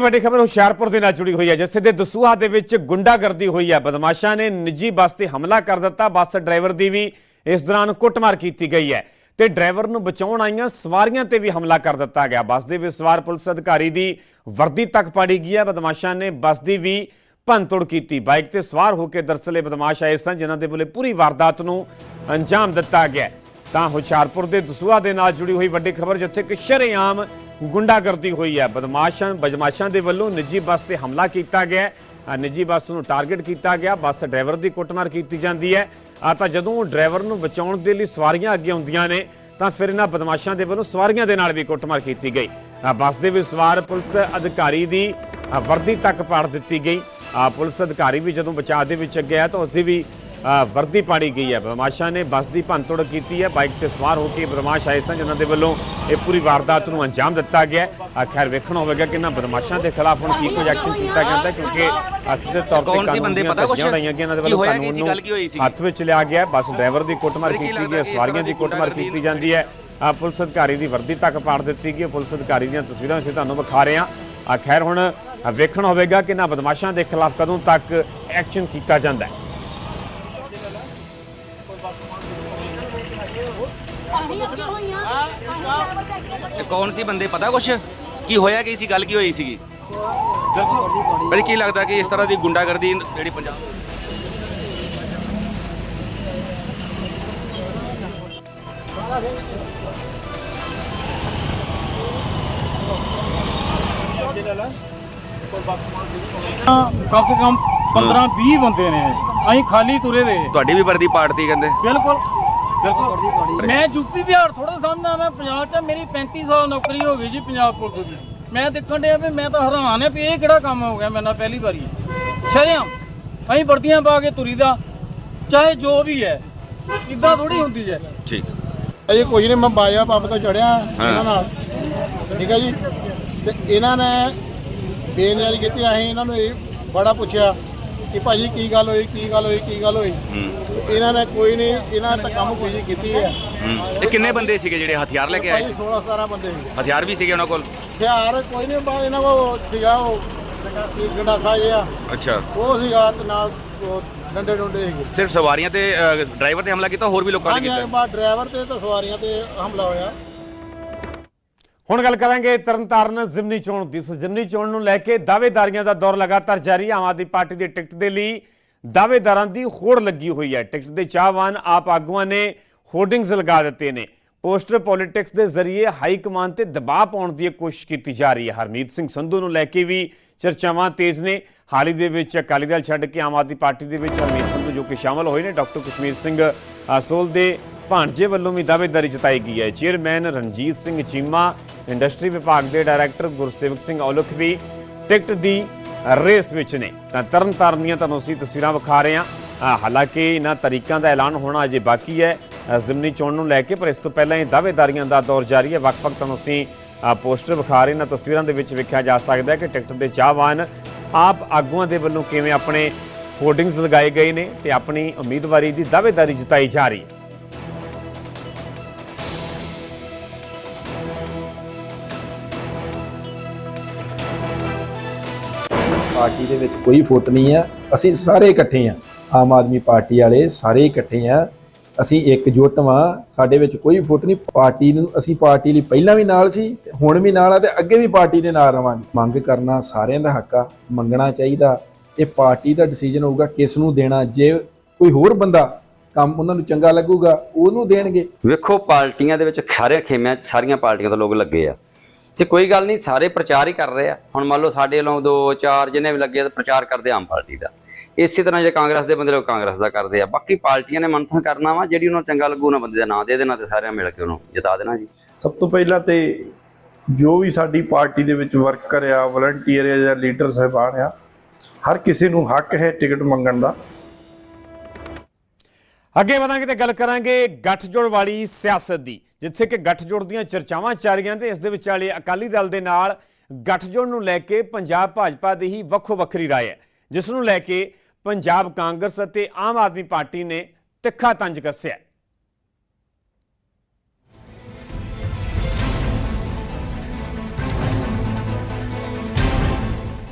ਵੱਡੀ ਖਬਰ ਹੁਸ਼ਿਆਰਪੁਰ ਦੇ ਨਾਲ ਜੁੜੀ ਹੋਈ ਹੈ, ਜਿੱਥੇ ਦੇ ਦਸੂਹਾ ਦੇ ਵਿੱਚ ਗੁੰਡਾਗਰਦੀ ਹੋਈ ਹੈ। ਬਦਮਾਸ਼ਾਂ ਨੇ ਨਿੱਜੀ ਬੱਸ ਤੇ ਹਮਲਾ ਕਰ ਦਿੱਤਾ। ਬੱਸ ਡਰਾਈਵਰ ਦੀ ਵੀ ਇਸ ਦੌਰਾਨ ਕੁੱਟਮਾਰ ਕੀਤੀ ਗਈ ਹੈ। ਤੇ ਡਰਾਈਵਰ ਨੂੰ ਬਚਾਉਣ ਆਈਆਂ ਸਵਾਰੀਆਂ ਤੇ ਵੀ ਹਮਲਾ ਕਰ ਦਿੱਤਾ ਗਿਆ। ਬੱਸ ਦੇ ਵਿੱਚ ਸਵਾਰ ਪੁਲਿਸ ਅਧਿਕਾਰੀ ਦੀ ਵਰਦੀ ਤੱਕ ਪਾੜੀ ਗਈ ਹੈ। ਬਦਮਾਸ਼ਾਂ ਨੇ ਬੱਸ ਦੀ ਵੀ ਭੰਨਤੋੜ ਕੀਤੀ। ਬਾਈਕ ਤੇ ਸਵਾਰ ਹੋ ਕੇ ਦਰਸਲੇ ਬਦਮਾਸ਼ ਆਏ ਸਨ, ਜਿਨ੍ਹਾਂ ਦੇ ਵੱਲੋਂ ਪੂਰੀ ਵਾਰਦਾਤ ਨੂੰ ਅੰਜਾਮ ਦਿੱਤਾ ਗਿਆ ਤਾਂ ਹੁਸ਼ਿਆਰਪੁਰ ਦੇ ਦਸੂਹਾ ਦੇ ਨਾਲ ਜੁੜੀ ਹੋਈ ਵੱਡੀ ਖਬਰ, ਜਿੱਥੇ ਕਿ ਸ਼ਰੇਆਮ ਗੁੰਡਾਗਰਦੀ ਹੋਈ ਹੈ। ਬਦਮਾਸ਼ਾਂ ਬਦਮਾਸ਼ਾਂ ਦੇ ਵੱਲੋਂ ਨਿੱਜੀ ਬੱਸ ਤੇ ਹਮਲਾ ਕੀਤਾ ਗਿਆ ਨਿੱਜੀ ਬੱਸ ਨੂੰ ਟਾਰਗੇਟ ਕੀਤਾ ਗਿਆ। ਬੱਸ ਡਰਾਈਵਰ ਦੀ ਕੁੱਟਮਾਰ ਕੀਤੀ ਜਾਂਦੀ ਹੈ। ਆ ਤਾਂ ਜਦੋਂ ਡਰਾਈਵਰ ਨੂੰ ਬਚਾਉਣ ਦੇ ਲਈ ਸਵਾਰੀਆਂ ਅੱਗੇ ਆਉਂਦੀਆਂ ਨੇ, ਤਾਂ ਫਿਰ ਇਹਨਾਂ ਬਦਮਾਸ਼ਾਂ ਦੇ ਵੱਲੋਂ ਸਵਾਰੀਆਂ ਦੇ ਨਾਲ ਵੀ ਕੁੱਟਮਾਰ ਕੀਤੀ ਗਈ। ਬੱਸ ਦੇ ਵਿੱਚ ਸਵਾਰ ਪੁਲਿਸ ਅਧਿਕਾਰੀ ਦੀ ਵਰਦੀ ਤੱਕ ਪਾੜ ਦਿੱਤੀ ਗਈ। ਪੁਲਿਸ ਅਧਿਕਾਰੀ ਵੀ ਜਦੋਂ ਬਚਾਅ ਦੇ ਵਿੱਚ ਅੱਗੇ ਆਇਆ ਤਾਂ ਉਸ ਦੀ ਵੀ ਵਰਦੀ ਪਾੜੀ ਗਈ ਹੈ ਬਦਮਾਸ਼ਾਂ ਨੇ ਬੱਸ ਦੀ ਭੰਨਤੋੜ ਕੀਤੀ ਹੈ ਬਾਈਕ ਤੇ ਸਵਾਰ ਹੋ ਕੇ ਬਦਮਾਸ਼ ਆਏ ਸਨ ਜਿਨ੍ਹਾਂ ਦੇ ਵੱਲੋਂ ਇਹ ਪੂਰੀ ਵਾਰਦਾਤ ਨੂੰ ਅੰਜਾਮ ਦਿੱਤਾ ਗਿਆ ਖੈਰ ਵੇਖਣਾ ਹੋਵੇਗਾ ਕਿ ਇਹਨਾਂ ਬਦਮਾਸ਼ਾਂ ਦੇ ਖਿਲਾਫ ਹੁਣ ਕੀ ਕੁਝ ਐਕਸ਼ਨ ਕੀਤਾ ਜਾਂਦਾ ਕਿਉਂਕਿ ਅਸਿੱਧੇ ਤੌਰ ਤੇ ਕਾਨੂੰਨ ਦੀਆਂ? ਧੱਜੀਆਂ ਉਡਾਈਆਂ ਗਈਆਂ ਇਹਨਾਂ ਦੇ ਵੱਲੋਂ ਕਾਨੂੰਨ? ਨੂੰ? ਹੱਥ ਵਿੱਚ ਲਿਆ ਗਿਆ। ਬੱਸ ਡਰਾਈਵਰ ਦੀ ਕੁੱਟਮਾਰ ਕੀਤੀ ਗਈ ਹੈ ਸਵਾਰੀਆਂ ਦੀ ਕੁੱਟਮਾਰ ਕੀਤੀ ਜਾਂਦੀ ਹੈ ਪੁਲਿਸ ਅਧਿਕਾਰੀ ਦੀ ਵਰਦੀ ਤੱਕ ਪਾੜ ਦਿੱਤੀ ਗਈ ਹੈ। ਪੁਲਿਸ ਅਧਿਕਾਰੀ ਦੀਆਂ ਤਸਵੀਰਾਂ ਅਸੀਂ ਤੁਹਾਨੂੰ ਵਿਖਾ ਰਹੇ ਹਾਂ ਖੈਰ ਹੁਣ ਵੇਖਣਾ ਹੋਵੇਗਾ ਕਿ ਇਹਨਾਂ ਬਦਮਾਸ਼ਾਂ ਦੇ ਖਿਲਾਫ ਕਦੋਂ ਤੱਕ ਐਕਸ਼ਨ ਕੀਤਾ ਜਾਂਦਾ ਹੈ ਇਹ ਕੌਣ ਸੀ ਬੰਦੇ? ਪਤਾ ਕੁਛ? ਕੀ ਹੋਇਆ? ਕੀ ਸੀ? ਗੱਲ ਕੀ ਹੋਈ ਸੀਗੀ? ਭਾਈ ਕੀ ਲੱਗਦਾ ਕਿ ਇਸ ਤਰ੍ਹਾਂ ਦੀ ਗੁੰਡਾਗਰਦੀ ਜਿਹੜੀ ਪੰਜਾਬ ਕਮ ਸੇ ਕਮ 15 20 ਬੰਦੇ ਨੇ। ਅਸੀਂ ਖਾਲੀ ਤੁਰੇ ਦੇ। ਤੁਹਾਡੀ ਵੀ ਵਰਦੀ ਪਾੜਤੀ ਕਹਿੰਦੇ। ਬਿਲਕੁਲ। ਬਿਲਕੁਲ। ਮੈਂ ਯੂਪੀ ਬਿਹਾਰ ਥੋੜਾ ਸਮਝਦਾ ਮੈਂ ਪੰਜਾਬ 'ਚ ਮੇਰੀ 35 ਸਾਲ ਨੌਕਰੀ ਹੋ ਗਈ ਜੀ ਪੰਜਾਬ ਪੁਲਿਸ ਦੀ। ਮੈਂ ਦੇਖਣ ਡਿਆ ਵੀ ਮੈਂ ਤਾਂ ਹੈਰਾਨ ਆ ਵੀ ਇਹ ਕਿਹੜਾ ਕੰਮ ਹੋ ਗਿਆ ਮੇਰੇ ਨਾਲ ਪਹਿਲੀ ਵਾਰੀ। ਸ਼ਰਿਆਮ ਅਸੀਂ ਵਰਦੀਆਂ ਪਾ ਕੇ ਤੁਰੀ ਦਾ ਚਾਹੇ ਜੋ ਵੀ ਹੈ ਇਦਾਂ ਥੋੜੀ ਹੁੰਦੀ ਹੈ। ਠੀਕ। ਅਜੇ ਕੁਝ ਨਹੀਂ ਮੈਂ ਬਾਜਾ ਪੰਪ ਤੋਂ ਚੜਿਆ ਇਹਨਾਂ ਨਾਲ। ਠੀਕ ਹੈ ਜੀ? ਤੇ ਇਹਨਾਂ ਨੇ ਬੇਨਿਆਰੀ ਕੀਤੀ ਅਸੀਂ ਇਹਨਾਂ ਨੂੰ ਇਹ ਬੜਾ ਪੁੱਛਿਆ। ਕਿ ਭਾਜੀ ਕੀ ਗੱਲ ਹੋਈ ਕੀ ਗੱਲ ਹੋਈ ਕੀ ਗੱਲ ਹੋਈ? ਤੇ ਇਹਨਾਂ ਨੇ ਕੋਈ ਨਹੀਂ ਇਹਨਾਂ ਤਾਂ ਕੰਮ ਕੋਈ ਕੀਤੀ ਹੈ। ਇਹ ਕਿੰਨੇ ਬੰਦੇ ਸੀਗੇ ਜਿਹੜੇ ਹਥਿਆਰ ਲੈ ਕੇ ਆਏ ਭਾਜੀ ਸੀ? 16 17 ਬੰਦੇ ਸੀ। ਹਥਿਆਰ ਵੀ ਸੀਗੇ ਉਹਨਾਂ ਕੋਲ? ਹਥਿਆਰ ਕੋਈ ਨਹੀਂ ਬਾ ਇਹਨਾਂ ਕੋਲ ਸੀਗਾ ਉਹ ਗੰਡਾਸਾ ਜਿਹਾ। ਅੱਛਾ। ਉਹ ਸੀਗਾ ਤੇ ਨਾਲ ਉਹ ਡੰਡੇ ਡੁੰਡੇ ਸੀਗੇ। ਸਿਰਫ ਸਵਾਰੀਆਂ ਤੇ ਡਰਾਈਵਰ ਤੇ ਹਮਲਾ ਕੀਤਾ ਹੋਰ ਵੀ ਲੋਕਾਂ ਨੇ ਹਾਂਜੀ ਕੀਤਾ? ਬਾਅਦ ਡਰਾਈਵਰ ਤੇ ਤੇ ਸਵਾਰੀਆਂ ਤੇ ਹਮਲਾ ਹੋਇਆ। ਹੁਣ ਗੱਲ ਕਰਾਂਗੇ ਤਰਨਤਾਰਨ ਜ਼ਿਮਨੀ ਚੋਣ ਦੀ। ਜ਼ਿਮਨੀ ਚੋਣ ਨੂੰ ਲੈ ਕੇ ਦਾਅਵੇਦਾਰੀਆਂ ਦਾ ਦੌਰ ਲਗਾਤਾਰ ਜਾਰੀ ਆਮ ਆਦਮੀ ਪਾਰਟੀ ਦੇ ਟਿਕਟ ਦੇ ਲਈ ਦਾਅਵੇਦਾਰਾਂ ਦੀ ਹੋੜ ਲੱਗੀ ਹੋਈ ਹੈ। ਟਿਕਟ ਦੇ ਚਾਹਵਾਨ ਆਪ ਆਗੂਆਂ ਨੇ ਹੋਰਡਿੰਗਸ ਲਗਾ ਦਿੱਤੇ ਨੇ। ਪੋਸਟਰ ਪੋਲਿਟਿਕਸ ਦੇ ਜ਼ਰੀਏ ਹਾਈ ਕਮਾਂਡ ਤੇ ਦਬਾਅ ਪਾਉਣ ਦੀ ਕੋਸ਼ਿਸ਼ ਕੀਤੀ ਜਾ ਰਹੀ ਹੈ। ਹਰਮੀਤ ਸਿੰਘ ਸੰਧੂ ਨੂੰ ਲੈ ਕੇ ਵੀ ਚਰਚਾਵਾਂ ਤੇਜ਼ ਨੇ। ਹਾਲ ਹੀ ਦੇ ਵਿੱਚ ਅਕਾਲੀ ਦਲ ਛੱਡ ਕੇ ਆਮ ਆਦਮੀ ਪਾਰਟੀ ਦੇ ਵਿੱਚ ਹਰਮੀਤ ਸੰਧੂ ਜੋ ਕਿ ਸ਼ਾਮਲ ਹੋਏ ਨੇ, ਡਾਕਟਰ ਕਸ਼ਮੀਰ ਸਿੰਘ ਅਸੋਲ ਦੇ ਭਾਣਜੇ ਵੱਲੋਂ ਵੀ ਦਾਅਵੇਦਾਰੀ ਜਤਾਈ ਗਈ ਹੈ। ਚੇਅਰਮੈਨ ਰਣਜੀਤ ਸਿੰਘ ਚੀਮਾ ਇੰਡਸਟਰੀ ਵਿਭਾਗ ਦੇ ਡਾਇਰੈਕਟਰ ਗੁਰਸੇਵਕ ਸਿੰਘ ਔਲਖ ਵੀ ਟਿਕਟ ਦੀ ਰੇਸ ਵਿੱਚ ਨੇ। ਤਾਂ ਤਰਨ ਤਾਰਨ ਦੀਆਂ ਤੁਹਾਨੂੰ ਅਸੀਂ ਤਸਵੀਰਾਂ ਵਿਖਾ ਰਹੇ ਹਾਂ। ਹਾਲਾਂਕਿ ਇਹਨਾਂ ਤਰੀਕਾਂ ਦਾ ਐਲਾਨ ਹੋਣਾ ਅਜੇ ਬਾਕੀ ਹੈ। ਜ਼ਿਮਨੀ ਚੋਣ ਨੂੰ ਲੈ ਕੇ, ਪਰ ਇਸ ਤੋਂ ਪਹਿਲਾਂ ਇਹ ਦਾਅਵੇਦਾਰੀਆਂ ਦਾ ਦੌਰ ਜਾਰੀ ਹੈ। ਵੱਖ-ਵੱਖ ਤੁਹਾਨੂੰ ਅਸੀਂ ਪੋਸਟਰ ਵਿਖਾ ਰਹੇ ਇਹਨਾਂ ਤਸਵੀਰਾਂ ਦੇ ਵਿੱਚ ਵੇਖਿਆ ਜਾ ਸਕਦਾ ਹੈ ਕਿ ਟਿਕਟ ਦੇ ਚਾਹਵਾਨ ਆਪ ਆਗੂਆਂ ਦੇ ਵੱਲੋਂ ਕਿਵੇਂ ਆਪਣੇ ਹੋਰਡਿੰਗਸ ਲਗਾਏ ਗਏ ਨੇ ਤੇ ਆਪਣੀ ਉਮੀਦਵਾਰੀ ਦੀ ਦਾਅਵੇਦਾਰੀ ਜਤਾਈ ਜਾ ਰਹੀ ਹੈ। ਪਾਰਟੀ ਦੇ ਵਿੱਚ ਕੋਈ ਫੁੱਟ ਨਹੀਂ ਆ। ਅਸੀਂ ਸਾਰੇ ਇਕੱਠੇ ਆ। ਆਮ ਆਦਮੀ ਪਾਰਟੀ ਵਾਲੇ ਸਾਰੇ ਇਕੱਠੇ ਆ। ਅਸੀਂ ਇਕਜੁੱਟ ਵਾਂ। ਸਾਡੇ ਵਿੱਚ ਕੋਈ ਫੁੱਟ ਨਹੀਂ। ਪਾਰਟੀ ਨੂੰ ਅਸੀਂ ਪਾਰਟੀ ਲਈ ਪਹਿਲਾਂ ਵੀ ਨਾਲ ਸੀ ਹੁਣ ਵੀ ਨਾਲ ਆ ਤੇ ਅੱਗੇ ਵੀ ਪਾਰਟੀ ਦੇ ਨਾਲ ਰਵਾਂਗੇ। ਮੰਗ ਕਰਨਾ ਸਾਰਿਆਂ ਦਾ ਹੱਕ ਆ। ਮੰਗਣਾ ਚਾਹੀਦਾ। ਇਹ ਪਾਰਟੀ ਦਾ ਡਿਸੀਜਨ ਹੋਊਗਾ, ਕਿਸ ਨੂੰ ਦੇਣਾ। ਜੇ ਕੋਈ ਹੋਰ ਬੰਦਾ ਕੰਮ ਉਹਨਾਂ ਨੂੰ ਚੰਗਾ ਲੱਗੂਗਾ, ਉਹਨੂੰ ਦੇਣਗੇ। ਵੇਖੋ, ਪਾਰਟੀਆਂ ਦੇ ਵਿੱਚ ਸਾਰੇ ਖੇਮਿਆਂ 'ਚ ਸਾਰੀਆਂ ਪਾਰਟੀਆਂ ਤੋਂ ਲੋਕ ਲੱਗੇ ਆ। ਤੇ ਕੋਈ ਗੱਲ ਨਹੀਂ ਸਾਰੇ ਪ੍ਰਚਾਰ ਹੀ ਕਰ ਰਹੇ ਆ। ਹੁਣ ਮੰਨ ਲਓ ਸਾਡੇ ਵੱਲੋਂ ਦੋ ਚਾਰ ਜਿੰਨੇ ਵੀ ਲੱਗੇ ਆ ਤਾਂ ਪ੍ਰਚਾਰ ਕਰਦੇ ਆ ਆਮ ਪਾਰਟੀ ਦਾ। ਇਸੇ ਤਰ੍ਹਾਂ ਜੇ ਕਾਂਗਰਸ ਦੇ ਬੰਦੇ ਲੋਕ ਕਾਂਗਰਸ ਦਾ ਕਰਦੇ ਆ। ਬਾਕੀ ਪਾਰਟੀਆਂ ਨੇ ਮੰਥਨ ਕਰਨਾ ਵਾ ਜਿਹੜੀ ਉਹਨਾਂ ਨੂੰ ਚੰਗਾ ਲੱਗੂ ਉਹਨਾਂ ਬੰਦੇ ਦਾ ਨਾਂ ਦੇ ਦੇਣਾ ਤੇ ਸਾਰਿਆਂ ਮਿਲ ਕੇ ਉਹਨੂੰ ਜਿਤਾ ਦੇਣਾ ਜੀ। ਸਭ ਤੋਂ ਪਹਿਲਾਂ ਤੇ ਜੋ ਵੀ ਸਾਡੀ ਪਾਰਟੀ ਦੇ ਵਿੱਚ ਵਰਕਰ ਆ ਵਲੰਟੀਅਰ ਆ ਜਾਂ ਲੀਡਰ ਸਾਹਿਬਾਨ ਆ ਹਰ ਕਿਸੇ ਨੂੰ ਹੱਕ ਹੈ ਟਿਕਟ ਮੰਗਣ ਦਾ। ਅੱਗੇ ਵਧਾਂਗੇ ਤੇ ਗੱਲ ਕਰਾਂਗੇ ਗੱਠਜੋੜ ਵਾਲੀ ਸਿਆਸਤ ਦੀ। ਜਿੱਥੇ ਕਿ ਗੱਠਜੋੜ ਦੀਆਂ ਚਰਚਾਵਾਂ ਚੱਲ ਰਹੀਆਂ ਤੇ ਇਸ ਦੇ ਵਿਚਾਲੇ ਅਕਾਲੀ ਦਲ ਦੇ ਨਾਲ ਗੱਠਜੋੜ ਨੂੰ ਲੈ ਕੇ ਪੰਜਾਬ ਭਾਜਪਾ ਦੀ ਹੀ ਵੱਖੋ ਵੱਖਰੀ ਰਾਏ ਹੈ, ਜਿਸ ਨੂੰ ਲੈ ਕੇ ਪੰਜਾਬ ਕਾਂਗਰਸ ਅਤੇ ਆਮ ਆਦਮੀ ਪਾਰਟੀ ਨੇ ਤਿੱਖਾ ਤੰਜ ਕੱਸਿਆ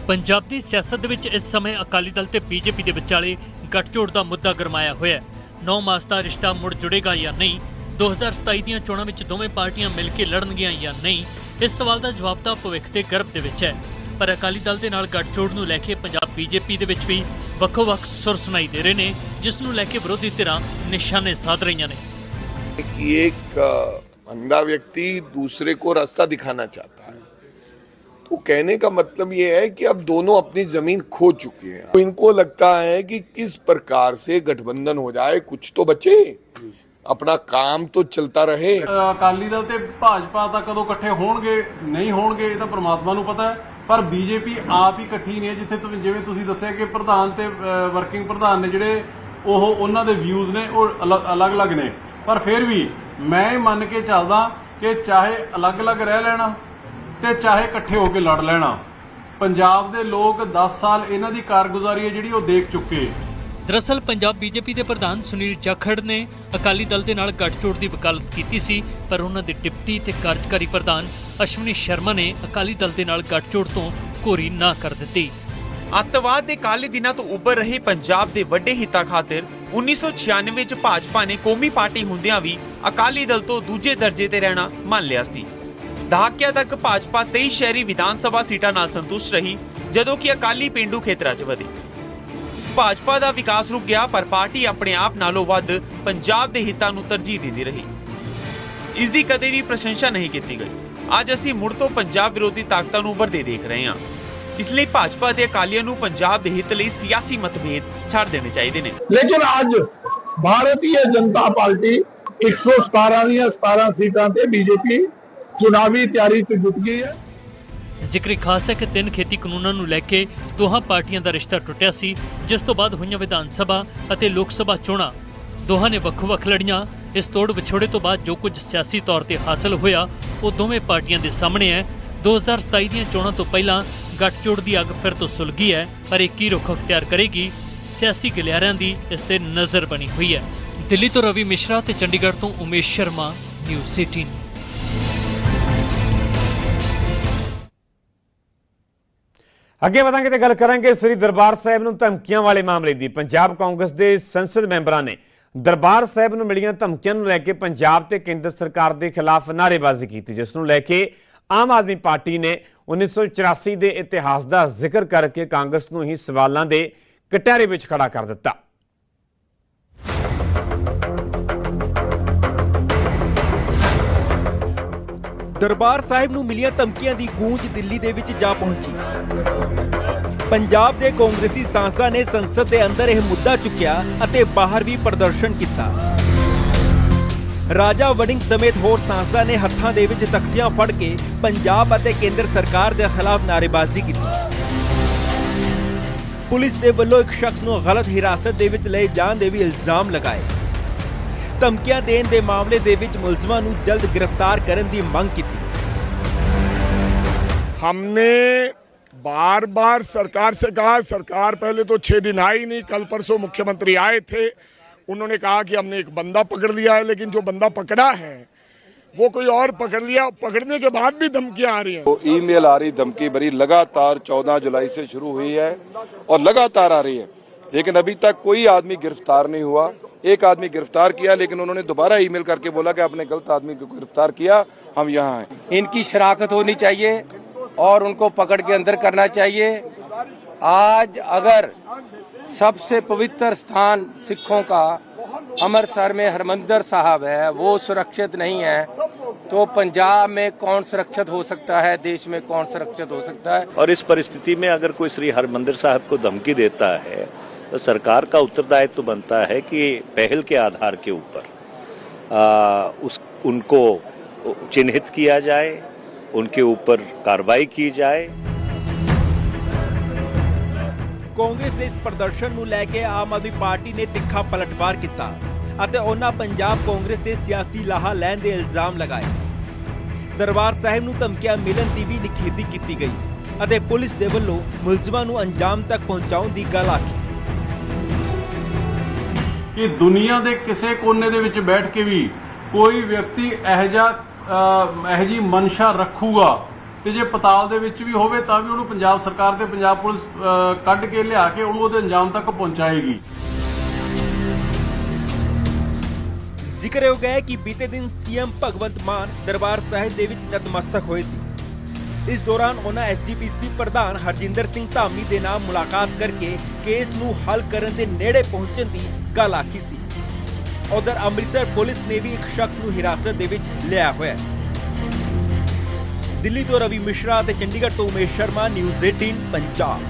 ਪੰਜਾਬ ਦੀ ਸਿਆਸਤ ਦੇ ਵਿੱਚ ਇਸ ਸਮੇਂ ਅਕਾਲੀ ਦਲ ਤੇ ਬੀਜੇਪੀ ਦੇ ਵਿਚਾਲੇ ਗੱਠਜੋੜ ਦਾ ਮੁੱਦਾ ਗਰਮਾਇਆ ਹੋਇਆ ਹੈ। 9 ਮਾਸ ਦਾ ਰਿਸ਼ਤਾ ਮੁੜ ਜੁੜੇਗਾ ਜਾਂ ਨਹੀਂ 2027 ਦੀਆਂ ਚੋਣਾਂ ਵਿੱਚ ਦੋਵੇਂ ਪਾਰਟੀਆਂ ਮਿਲ ਕੇ ਲੜਨਗੀਆਂ ਜਾਂ ਨਹੀਂ ਇਸ ਸਵਾਲ ਦਾ ਜਵਾਬ ਤਾਂ ਭਵਿੱਖ ਦੇ ਗਰਭ ਦੇ ਵਿੱਚ ਹੈ ਪਰ ਅਕਾਲੀ ਦਲ ਦੇ ਨਾਲ ਗੱਠਜੋੜ ਨੂੰ ਲੈ ਕੇ ਪੰਜਾਬ ਬੀਜੇਪੀ ਦੇ ਵਿੱਚ ਵੀ ਵੱਖੋ-ਵੱਖ ਸੁਰ ਸੁਣਾਈ ਦੇ ਰਹੇ ਨੇ ਜਿਸ ਨੂੰ ਲੈ ਕੇ ਵਿਰੋਧੀ ਧਿਰਾਂ ਨਿਸ਼ਾਨੇ ਸਾਧ ਰਹੀਆਂ ਨੇ कि एक अ, अंधा व्यक्ति दूसरे को रास्ता दिखाना चाहता है तो कहने का मतलब ये है कि अब दोनों अपनी जमीन खो चुके हैं तो इनको लगता है कि किस प्रकार से गठबंधन हो जाए कुछ तो बचे ਆਪਣਾ ਕਾਮ ਤੋਂ ਚਲਤਾ ਰਹੇ। ਅਕਾਲੀ ਦਲ ਤੇ ਭਾਜਪਾ ਤਾਂ ਕਦੋਂ ਇਕੱਠੇ ਹੋਣਗੇ, ਨਹੀਂ ਹੋਣਗੇ, ਇਹ ਤਾਂ ਪ੍ਰਮਾਤਮਾ ਨੂੰ ਪਤਾ ਹੈ। ਪਰ ਬੀਜੇਪੀ ਆਪ ਹੀ ਇਕੱਠੀ ਨੇ ਜਿੱਥੇ ਜਿਵੇਂ ਤੁਸੀਂ ਦੱਸਿਆ ਕਿ ਪ੍ਰਧਾਨ ਤੇ ਵਰਕਿੰਗ ਪ੍ਰਧਾਨ ਨੇ ਜਿਹੜੇ, ਉਹ ਉਹਨਾਂ ਦੇ ਵਿਊਜ਼ ਨੇ, ਉਹ ਅਲੱਗ-ਅਲੱਗ ਨੇ। ਪਰ ਫਿਰ ਵੀ ਮੈਂ ਇਹ ਮੰਨ ਕੇ ਚੱਲਦਾ ਕਿ ਚਾਹੇ ਅਲੱਗ-ਅਲੱਗ ਰਹਿ ਲੈਣਾ ਤੇ ਚਾਹੇ ਇਕੱਠੇ ਹੋ ਕੇ ਲੜ ਲੈਣਾ, ਪੰਜਾਬ ਦੇ ਲੋਕ 10 ਸਾਲ ਇਹਨਾਂ ਦੀ ਕਾਰਗੁਜ਼ਾਰੀ ਹੈ ਜਿਹੜੀ ਉਹ ਦੇਖ ਚੁੱਕੇ। ਦਰਅਸਲ ਪੰਜਾਬ ਬੀਜੇਪੀ ਦੇ ਪ੍ਰਧਾਨ ਸੁਨੀਲ ਜਾਖੜ ਨੇ ਅਕਾਲੀ ਦਲ ਦੇ ਨਾਲ ਗੱਠਜੋੜ ਦੀ ਵਕਾਲਤ ਕੀਤੀ ਸੀ, ਪਰ ਉਹਨਾਂ ਦੇ ਡਿਪਟੀ ਤੇ ਕਾਰਜਕਾਰੀ ਪ੍ਰਧਾਨ ਅਸ਼ਵਨੀ ਸ਼ਰਮਾ ਨੇ ਅਕਾਲੀ ਦਲ ਦੇ ਨਾਲ ਗੱਠਜੋੜ ਤੋਂ ਕੋਰੀ ਨਾ ਕਰ ਦਿੱਤੀ। ਅੱਤਵਾਦ ਦੇ ਕਾਲੇ ਦਿਨਾਂ ਤੋਂ ਉੱਭਰ ਰਹੇ ਪੰਜਾਬ ਦੇ ਵੱਡੇ ਹਿੱਤਾਂ ਖਾਤਰ 1996 ਵਿੱਚ ਭਾਜਪਾ ਨੇ ਕੌਮੀ ਪਾਰਟੀ ਹੁੰਦਿਆਂ ਵੀ ਅਕਾਲੀ ਦਲ ਤੋਂ ਦੂਜੇ ਦਰਜੇ ਤੇ ਰਹਿਣਾ ਮੰਨ ਲਿਆ ਸੀ। ਦਹਾਕਿਆਂ ਤੱਕ ਭਾਜਪਾ 23 ਸ਼ਹਿਰੀ ਵਿਧਾਨ ਸਭਾ ਸੀਟਾਂ ਨਾਲ ਸੰਤੁਸ਼ਟ ਰਹੀ, ਜਦੋਂ ਕਿ ਅਕਾਲੀ ਪਿੰਡੂ ਖੇਤਰਾਂ 'ਚ ਵਧੀ। ਭਾਜਪਾ ਦਾ ਵਿਕਾਸ ਰੁਕ ਗਿਆ, ਪਰ ਪਾਰਟੀ ਆਪਣੇ ਆਪ ਨਾਲੋਂ ਵੱਧ ਪੰਜਾਬ ਦੇ ਹਿੱਤਾਂ ਨੂੰ ਤਰਜੀਹ ਦਿੰਦੀ ਰਹੀ। ਇਸ ਦੀ ਕਦੇ ਵੀ ਪ੍ਰਸ਼ੰਸਾ ਨਹੀਂ ਕੀਤੀ ਗਈ। ਅੱਜ ਅਸੀਂ ਮੁੜ ਤੋਂ ਪੰਜਾਬ ਵਿਰੋਧੀ ਤਾਕਤਾਂ ਨੂੰ ਉੱਭਰਦੇ ਦੇਖ ਰਹੇ ਹਾਂ। ਇਸ ਲਈ ਭਾਜਪਾ ਤੇ ਅਕਾਲੀਆਂ ਨੂੰ ਪੰਜਾਬ ਦੇ ਹਿੱਤ ਲਈ ਸਿਆਸੀ ਮਤਭੇਦ ਛੱਡ ਦੇਣੇ ਚਾਹੀਦੇ ਨੇ। ਲੇਕਿਨ ਅੱਜ ਭਾਰਤੀ ਜਨਤਾ ਪਾਰਟੀ 117 ਦੀਆਂ 17 ਸੀਟਾਂ ਤੇ ਬੀਜੇਪੀ ਚੁਣਾਵੀ ਤਿਆਰੀ 'ਚ ਜੁਟ ਗਈ ਹੈ। ਜ਼ਿਕਰ ਖਾਸ ਹੈ ਕਿ ਤਿੰਨ ਖੇਤੀ ਕਾਨੂੰਨਾਂ ਨੂੰ ਲੈ ਕੇ ਦੋਹਾਂ ਪਾਰਟੀਆਂ ਦਾ ਰਿਸ਼ਤਾ ਟੁੱਟਿਆ ਸੀ, ਜਿਸ ਤੋਂ ਬਾਅਦ ਹੋਈਆਂ ਵਿਧਾਨ ਸਭਾ ਅਤੇ ਲੋਕ ਸਭਾ ਚੋਣਾਂ। ਦੋਹਾਂ ਨੇ ਵੱਖੋ-ਵੱਖ ਲੜੀਆਂ। ਇਸ ਤੋੜ ਵਿਛੋੜੇ ਤੋਂ ਬਾਅਦ ਜੋ ਕੁਝ ਸਿਆਸੀ ਤੌਰ ਤੇ ਹਾਸਲ ਹੋਇਆ, ਉਹ ਦੋਵੇਂ ਪਾਰਟੀਆਂ ਦੇ ਸਾਹਮਣੇ ਹੈ। 2027 ਦੀਆਂ ਚੋਣਾਂ ਤੋਂ ਪਹਿਲਾਂ ਗੱਠਜੋੜ ਦੀ ਅੱਗ ਫਿਰ ਤੋਂ ਸੁਲਗੀ ਹੈ, ਪਰ ਇਹ ਕੀ ਰੁਖ ਅਖਤਿਆਰ ਕਰੇਗੀ? ਸਿਆਸੀ ਗਲਿਆਰਿਆਂ ਦੀ ਇਸ ਤੇ ਨਜ਼ਰ ਬਣੀ ਹੋਈ ਹੈ। ਦਿੱਲੀ ਤੋਂ ਰਵੀ ਮਿਸ਼ਰਾ ਤੇ ਚੰਡੀਗੜ੍ਹ ਤੋਂ ਉਮੇਸ਼ ਸ਼ਰਮਾ, ਨਿਊਜ਼ 18 ਅੱਗੇ ਵਧਾਂਗੇ ਤੇ ਗੱਲ ਕਰਾਂਗੇ ਸ੍ਰੀ ਦਰਬਾਰ ਸਾਹਿਬ ਨੂੰ ਧਮਕੀਆਂ ਵਾਲੇ ਮਾਮਲੇ ਦੀ। ਪੰਜਾਬ ਕਾਂਗਰਸ ਦੇ ਸੰਸਦ ਮੈਂਬਰਾਂ ਨੇ ਦਰਬਾਰ ਸਾਹਿਬ ਨੂੰ ਮਿਲੀਆਂ ਧਮਕੀਆਂ ਨੂੰ ਲੈ ਕੇ ਪੰਜਾਬ ਤੇ ਕੇਂਦਰ ਸਰਕਾਰ ਦੇ ਖਿਲਾਫ ਨਾਅਰੇਬਾਜ਼ੀ ਕੀਤੀ, ਜਿਸ ਨੂੰ ਲੈ ਕੇ ਆਮ ਆਦਮੀ ਪਾਰਟੀ ਨੇ 1984 ਦੇ ਇਤਿਹਾਸ ਦਾ ਜ਼ਿਕਰ ਕਰਕੇ ਕਾਂਗਰਸ ਨੂੰ ਹੀ ਸਵਾਲਾਂ ਦੇ ਕਟਹਿਰੇ ਵਿੱਚ ਖੜਾ ਕਰ ਦਿੱਤਾ। ਦਰਬਾਰ ਸਾਹਿਬ ਨੂੰ ਮਿਲੀਆਂ ਧਮਕੀਆਂ ਦੀ ਗੂੰਜ ਦਿੱਲੀ ਦੇ ਵਿੱਚ ਜਾ ਪਹੁੰਚੀ। ਪੰਜਾਬ ਦੇ ਕਾਂਗਰਸੀ ਸਾਂਸਦਾਂ ਨੇ ਸੰਸਦ ਦੇ ਅੰਦਰ ਇਹ ਮੁੱਦਾ ਚੁੱਕਿਆ ਅਤੇ ਬਾਹਰ ਵੀ ਪ੍ਰਦਰਸ਼ਨ ਕੀਤਾ। ਰਾਜਾ ਵੜਿੰਗ ਸਮੇਤ ਹੋਰ ਸਾਂਸਦਾਂ ਨੇ ਹੱਥਾਂ ਦੇ ਵਿੱਚ ਤਖਤੀਆਂ ਫੜ ਕੇ ਪੰਜਾਬ ਅਤੇ ਕੇਂਦਰ ਸਰਕਾਰ ਦੇ ਖਿਲਾਫ ਨਾਅਰੇਬਾਜ਼ੀ ਕੀਤੀ। ਪੁਲਿਸ ਦੇ ਵੱਲੋਂ ਇੱਕ ਸ਼ਖਸ ਨੂੰ ਗਲਤ ਹਿਰਾਸਤ ਦੇ ਵਿੱਚ ਲਏ ਜਾਣ ਦੇ ਵੀ ਇਲਜ਼ਾਮ ਲਗਾਏ। ਧਮਕੀਆਂ ਦੇਣ ਦੇ ਮਾਮਲੇ ਦੇ ਵਿੱਚ ਮੁਲਜ਼ਮਾਂ ਨੂੰ ਜਲਦ ਗ੍ਰਿਫਤਾਰ ਕਰਨ ਦੀ ਮੰਗ ਕੀਤੀ हमने बार बार सरकार से कहा सरकार पहले तो छह दिन आई नहीं कल परसों मुख्यमंत्री आए थे उन्होंने कहा कि हमने एक बंदा पकड़ लिया है लेकिन जो बंदा पकड़ा है वो कोई और पकड़ लिया पकड़ने के बाद भी धमकियां आ रही हैं तो ईमेल आ रही धमकी भरी लगातार 14 जुलाई से शुरू हुई है और लगातार आ रही है लेकिन अभी तक कोई आदमी गिरफ़्तार नहीं हुआ। एक आदमी गिरफ़्तार किया लेकिन उन्होंने दोबारा ईमेल करके बोला कि आपने गलत आदमी को गिरफ़्तार किया हम यहाँ हैं। इनकी शराकत होनी चाहिए और उनको पकड़ के अंदर करना चाहिए। आज अगर सबसे पवित्र स्थान सिखों का अमृतसर में हरमंदर साहब है वो सुरक्षित नहीं है तो पंजाब में कौन सुरक्षित हो सकता है? देश में कौन सुरक्षित हो सकता है? और इस परिस्थिति में अगर कोई श्री हरमंदिर साहब को धमकी देता है सरकार का उत्तरदायित्व तो बनता है कि पहल के आधार के ऊपर आ, उस उनको चिन्हित किया जाए उनके ऊपर कार्रवाई की जाए ਕਾਂਗਰਸ ਦੇ ਇਸ ਪ੍ਰਦਰਸ਼ਨ ਨੂੰ ਲੈ ਕੇ ਆਮ ਆਦਮੀ ਪਾਰਟੀ ਨੇ ਤਿੱਖਾ ਪਲਟਵਾਰ ਕੀਤਾ ਅਤੇ ਉਹਨਾਂ ਪੰਜਾਬ ਕਾਂਗਰਸ ਦੇ ਸਿਆਸੀ ਲਾਹਾ ਲੈਣ ਦੇ ਇਲਜ਼ਾਮ ਲਗਾਏ ਦਰਬਾਰ ਸਾਹਿਬ ਨੂੰ ਧਮਕੀਆਂ ਮਿਲਣ ਦੀ ਵੀ ਨਿਖੇਧੀ ਕੀਤੀ ਗਈ ਅਤੇ ਪੁਲਿਸ ਦੇ ਵੱਲੋਂ ਮੁਲਜ਼ਮਾਂ ਨੂੰ ਅੰਜਾਮ ਤੱਕ ਪਹੁੰਚਾਉਣ ਦੀ ਗੱਲ ਆਖੀ ਕਿ ਦੁਨੀਆ ਦੇ ਕਿਸੇ ਕੋਨੇ ਦੇ ਵਿੱਚ ਬੈਠ ਕੇ ਵੀ ਕੋਈ ਵਿਅਕਤੀ ਇਹੋ ਜਿਹਾ ਮਨਸ਼ਾ ਰੱਖੂਗਾ ਤੇ ਜੇ ਪਤਾਲ ਦੇ ਵਿੱਚ ਵੀ ਹੋਵੇ ਤਾਂ ਵੀ ਉਹਨੂੰ ਪੰਜਾਬ ਸਰਕਾਰ ਤੇ ਪੰਜਾਬ ਪੁਲਿਸ ਕੱਢ ਕੇ ਲਿਆ ਕੇ ਉਹਨੂੰ ਉਹਦੇ ਅੰਜਾਮ ਤੱਕ ਪਹੁੰਚਾਏਗੀ। ਜ਼ਿਕਰਯੋਗ ਹੈ ਕਿ ਬੀਤੇ ਦਿਨ ਸੀਐਮ ਭਗਵੰਤ ਮਾਨ ਦਰਬਾਰ ਸਾਹਿਬ ਦੇ ਵਿੱਚ ਨਤਮਸਤਕ ਹੋਏ ਸੀ। ਇਸ ਦੌਰਾਨ ਉਹਨਾਂ ਐਸਜੀਪੀਸੀ ਪ੍ਰਧਾਨ ਹਰਜਿੰਦਰ ਸਿੰਘ ਧਾਮੀ ਦੇ ਨਾਲ ਮੁਲਾਕਾਤ ਕਰਕੇ ਕੇਸ ਨੂੰ ਹੱਲ ਕਰਨ ਦੇ ਨੇੜੇ ਪਹੁੰਚਣ ਦੀ ਗੱਲ ਆਖੀ ਸੀ। ਉਧਰ ਅੰਮ੍ਰਿਤਸਰ ਪੁਲਿਸ ਨੇ ਵੀ ਇੱਕ ਸ਼ਖਸ ਨੂੰ ਹਿਰਾਸਤ ਦੇ ਵਿੱਚ ਲਿਆ ਹੋਇਆ ਹੈ। ਦਿੱਲੀ ਤੋਂ ਰਵੀ ਮਿਸ਼ਰਾ ਤੇ ਚੰਡੀਗੜ੍ਹ ਤੋਂ ਉਮੇਸ਼ ਸ਼ਰਮਾ, ਨਿਊਜ਼ 18 ਪੰਜਾਬ।